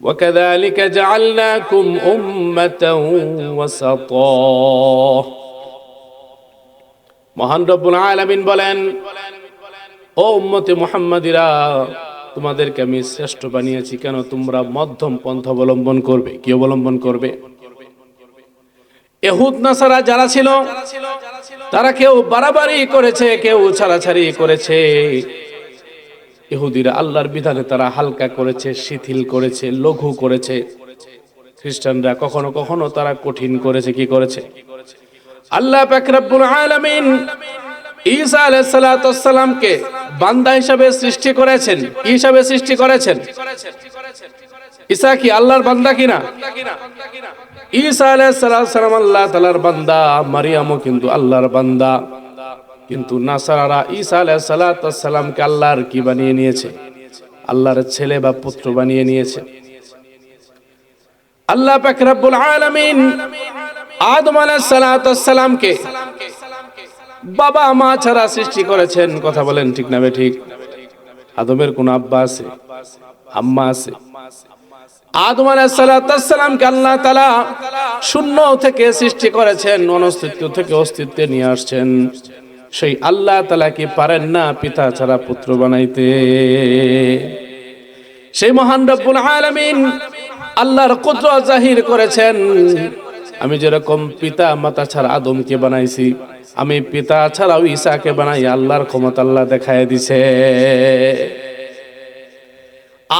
وكذلك جعلناكم أمة وسطا মহান রব্বুল আলামিন বলেন ও উম্মতে মুহাম্মাদিরা তোমাদেরকে আমি শ্রেষ্ঠ বানিয়েছি কেন তোমরা মধ্যম পন্থা অবলম্বন করবে কি অবলম্বন করবে এহুদ নাসারা যারা ছিল তারা কেউ বাড়াবাড়ি করেছে কেউ ছাড়াছাড়ি করেছে ইহুদিরা আল্লাহর বিধানে তারা হালকা করেছে, শিথিল করেছে, লঘু করেছে। খ্রিস্টানরা কখনো কখনো তারা কঠিন করেছে, কি করেছে? আল্লাহ পাক রব্বুল আলামিন ঈসা আলাইহিস সালাতু সালামকে বান্দা হিসাবে সৃষ্টি করেছেন। কি হিসাবে সৃষ্টি করেছেন? ঈসা কি আল্লাহর বান্দা কিনা? ঈসা আলাইহিস সালাম আল্লাহ তাআলার বান্দা, মারিয়ামও কিন্তু আল্লাহর বান্দা। কিন্তু নাসারারা ঈসা আলাইহিস সালাতু সালামকে আল্লাহর কি বানিয়ে নিয়েছে? আল্লাহর ছেলে বা পুত্র বানিয়ে নিয়েছে। আল্লাহ পাক রব্বুল আলামিন আদম আলাইহিস সালাতু সালামকে বাবা, মা ছাড়া সৃষ্টি করেছেন। কথা বলেন ঠিক না ঠিক? আদমের কোন আব্বা আছে, আম্মা আছে। আদম আলাইসালামকে আল্লাহ তালা শূন্য থেকে সৃষ্টি করেছেন, অনস্তিত্ব থেকে অস্তিত্বে নিয়ে আসছেন। সেই আল্লাহ তালা কি পারেন না পিতা ছাড়া পুত্র বানাইতে। সেই মহান রব্বুল আলামিন আল্লাহর কুদ্র জাহির করেছেন। আমি যেরকম পিতা মাতা ছাড়া আদমকে বানাইছি, আমি পিতা ছাড়াও ঈসাকে বানাই আল্লাহর ক্ষমতা আল্লাহ দেখায় দিছে।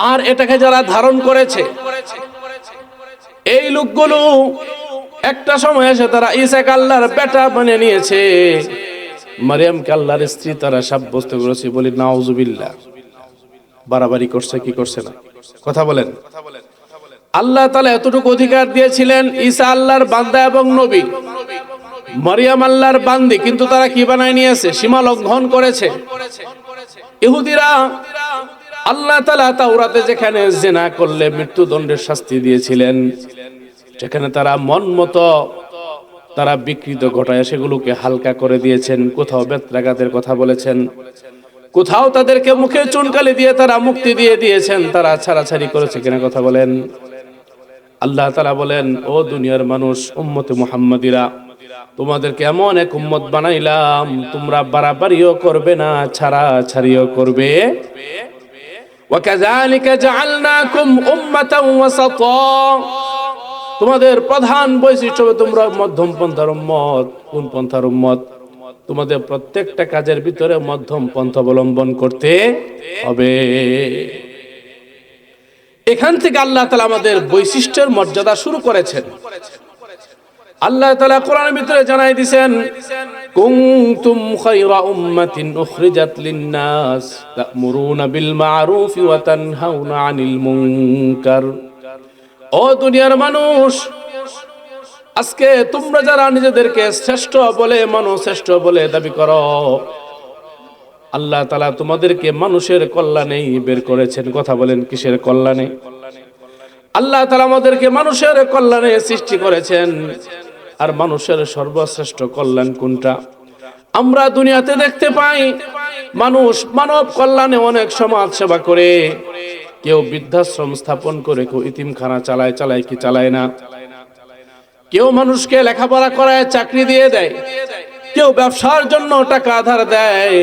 আর এটাকে যারা ধারণ করেছে, এই লোকগুলো একটা সময় এসে তারা ইসাক আল্লাহর বেটা বানিয়ে নিয়েছে। মারিয়ামকে আল্লাহর স্ত্রী, তারা সাব্যস্ত করেছে, বলি, নাউজুবিল্লাহ। বাড়াবাড়ি করছে, কি করছে না? কথা বলেন। আল্লাহ তালা এতটুকু অধিকার দিয়েছিলেন, ঈসা আল্লাহর বান্দা এবং নবী। মারিয়াম আল্লাহর বান্দি, কিন্তু তারা কি বানায় নিয়েছে? সীমা লঙ্ঘন করেছে। ইহুদিরা, আল্লাহ তালা তাওরাতে যেখানে জেনা করলে মৃত্যুদণ্ডের শাস্তি দিয়েছিলেন, সেখানে তারা মন মতো তারা বিকৃত ঘটায় সেগুলোকে হালকা করে দিয়েছেন কোথাও বেত্রাঘাতের কথা বলেছেন কোথাও তাদেরকে মুখে চুনকালি দিয়ে তারা মুক্তি দিয়ে দিয়েছেন তারা ছাড়াছাড়ি করেছে কিনা কথা বলেন আল্লাহ তালা বলেন ও দুনিয়ার মানুষ উম্মতে মুহাম্মাদিরা তোমাদেরকে এমন এক উম্মত বানাইলাম তোমরা বাড়াবাড়িও করবে না ছাড়া ছাড়িও করবে وكذلك جعلناكم أمة وسطا তোমাদের প্রধান বৈশিষ্ট্য হবে তোমরা মধ্যম পন্থার উম্মত, কোন পন্থার উম্মত? তোমাদের প্রত্যেকটা কাজের ভিতরে মধ্যম পন্থা অবলম্বন করতে হবে। এখান থেকে আল্লাহ তালা আমাদের বৈশিষ্ট্যের মর্যাদা শুরু করেছেন। আল্লাহ তালা কোরআনের ভিতরে জানাই দিছেন কুনতুম খায়রা উম্মাতিন উখরিজাত লিন-নাস তা'মুরুনা বিল মা'রুফ ওয়া তানহাউনা আনিল মুনকার। ও দুনিয়ার মানুষ, আজকে তোমরা যারা নিজেদেরকে শ্রেষ্ঠ বলে মানুষ শ্রেষ্ঠ বলে দাবি করো, আল্লাহ তালা তোমাদেরকে মানুষের কল্যাণেই বের করেছেন। কথা বলেন, কিসের কল্যাণে? আল্লাহ তালা আমাদেরকে মানুষের কল্যাণে সৃষ্টি করেছেন। আর মানুষের সর্বশ্রেষ্ঠ কল্যাণ কোনটা? আমরা দুনিয়াতে দেখতে পাই, মানুষ মানব কল্যাণে অনেক সমাজ সেবা করে। কেউ বৃদ্ধাশ্রম স্থাপন করে কেউ ইতিমখানা চালায় চালায় কি চালায় না? কেউ মানুষকে লেখাপড়া করায় চাকরি দিয়ে দেয়, কেউ ব্যবসার জন্য টাকা আধার দেয়,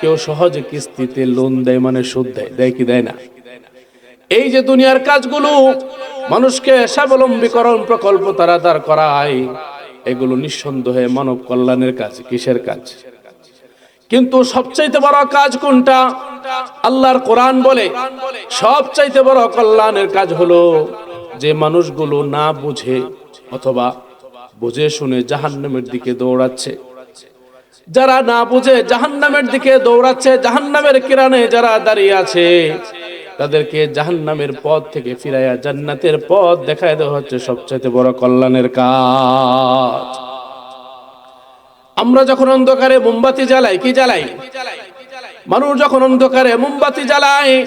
কেউ সহজে কিস্তিতে লোন দেয় মানে সুদ দেয় দেয় কি দেয় না? এই যে দুনিয়ার কাজগুলো মানুষকে স্বাবলম্বীকরণ প্রকল্প তারা দাঁড় করায়, এগুলো নিঃসন্দেহে মানব কল্যাণের কাজ, কিসের কাজ? কিন্তু সবচাইতে বড় কাজ কোনটা? আল্লাহর কোরআন বলে। সবচাইতে বড় কল্যাণের কাজ হলো যে মানুষগুলো না বুঝে অথবা বুঝে শুনে জাহান্নামের দিকে দৌড়াচ্ছে। যারা না বুঝে জাহান্নামের দিকে দৌড়াচ্ছে, জাহান্নামের কিরানে যারা দাঁড়িয়ে আছে, তাদেরকে জাহান্নামের পথ থেকে ফিরাইয়া জান্নাতের পথ দেখায় দেওয়া হচ্ছে সবচাইতে বড় কল্যাণের কাজ। আমরা যখন অন্ধকারে মোমবাতি জ্বালাই, কি জ্বালাই? মানুষ যখন অন্ধকারে মোমবাতি জ্বালায়,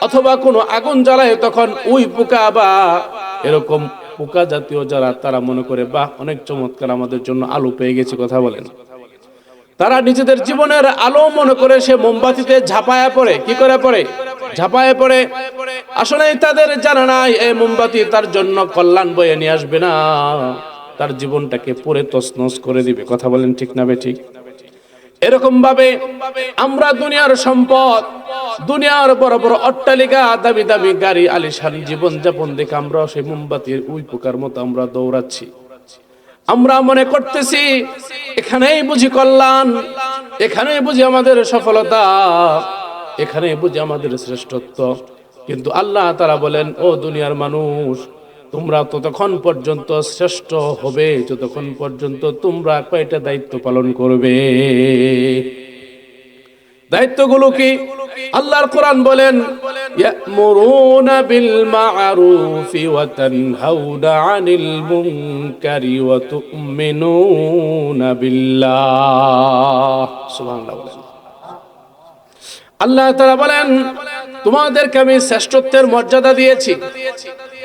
অথবা কোনো আগুন জ্বালায়, তখন উই পোকা বা এরকম পোকা জাতীয় যারা, তারা মনে করে, বাহ, অনেক চমৎকার, আমাদের জন্য আলো পেয়ে গেছে, কথা বলেন। তারা নিজেদের জীবনের আলো মনে করে সে মোমবাতিতে ঝাঁপায়া পড়ে। কি করে পড়ে? ঝাঁপায়া পড়ে। আসলে তাদের জানা নাই এই মোমবাতি তার জন্য কল্যাণ বয়ে নিয়ে আসবে না। তার জীবনটাকে পুরে তছনছ করে দিবে। কথা বলেন ঠিক না বে ঠিক? এরকম ভাবে আমরা দুনিয়ার সম্পদ, দুনিয়ার বড় বড় অট্টালিকা, দামি দামি গাড়ি, আলিশান জীবন যাপন দেখে আমরা সেই মোমবাতির উই পোকার মতো আমরা দৌড়াচ্ছি। আমরা মনে করতেছি, এখানেই বুঝি কল্যাণ, এখানেই বুঝি আমাদের সফলতা, এখানেই বুঝি আমাদের শ্রেষ্ঠত্ব। কিন্তু আল্লাহ তারা বলেন, ও দুনিয়ার মানুষ তোমরা ততক্ষণ পর্যন্ত শ্রেষ্ঠ হবে, যতক্ষণ পর্যন্ত তোমরা কয়টা দায়িত্ব পালন করবে। দায়িত্বগুলো কি? আল্লাহর কোরআন বলেন, ইয়ামুরুনা বিল মা'রুফি ওয়া তানহাউনা আনিল মুনকারি ওয়া তু'মিনুনা বিল্লাহ। সুবহানাল্লাহ আল্লাহ তাআলা বলেন তোমাদেরকে আমি শ্রেষ্ঠত্বের মর্যাদা দিয়েছি।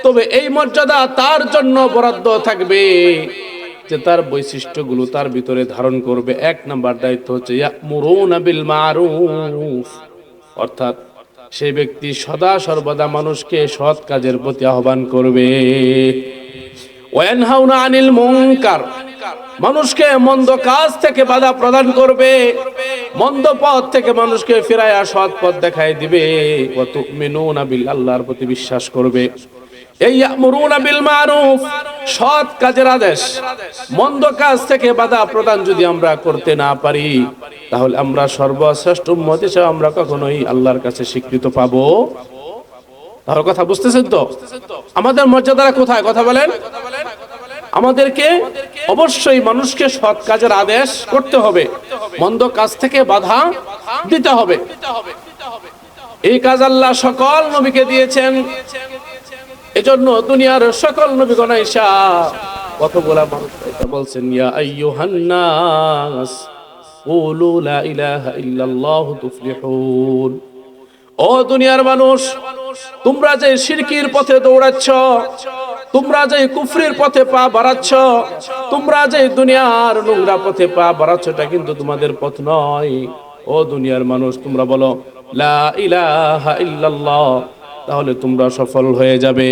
তবে এই মর্যাদা তার জন্য বরাদ্দ থাকবে যে তার বৈশিষ্ট্যগুলো তার ভিতরে ধারণ করবে। এক নাম্বার দায়িত্ব হচ্ছে অর্থাৎ সেই ব্যক্তি সদা সর্বদা মানুষকে সৎ কাজের প্রতি আহ্বান করবে। ওয়ানহাউনা আনিল মুনকার। মানুষকে মন্দ কাজ থেকে বাধা প্রদান করবে। মন্দ পথ থেকে মানুষকে ফিরায়া সৎ পথ দেখায় দিবে। আল্লাহর প্রতি বিশ্বাস করবে। সৎ কাজের আদেশ। মন্দ কাজ থেকে বাধা প্রদান যদি আমরা করতে না পারি, তাহলে আমরা সর্বশ্রেষ্ঠ উম্মত হিসেবে আমরা কখনোই আল্লাহর কাছে স্বীকৃত পাবো। তাহলে কথা বুঝতেছেন তো? আমাদের মর্যাদারা কোথায়? কথা বলেন। আমাদেরকে অবশ্যই মানুষকে সৎ কাজের আদেশ করতে হবে। মন্দ কাজ থেকে বাধা দিতে হবে। এই কাজ আল্লাহ সকল নবীকে দিয়েছেন। এজন্য দুনিয়ার সকল নবীগণ ঈশা কতগুলা মানুষ বলছেন, ইয়া আইয়ুহান নাস, কুলু লা ইলাহা ইল্লাল্লাহু তুফলিহুন। ও দুনিয়ার মানুষ, তোমরা যে শিরকির পথে দৌড়াচ্ছ তোমরা যে কুফরির পথে পা বাড়াচ্ছ, তোমরা যে দুনিয়ার নোংরা পথে পা বাড়াচ্ছ, এটা কিন্তু তোমাদের পথ নয়। ও দুনিয়ার মানুষ, তোমরা বলো, লা ইলাহা ইল্লাল্লাহ তাহলে তোমরা সফল হয়ে যাবে।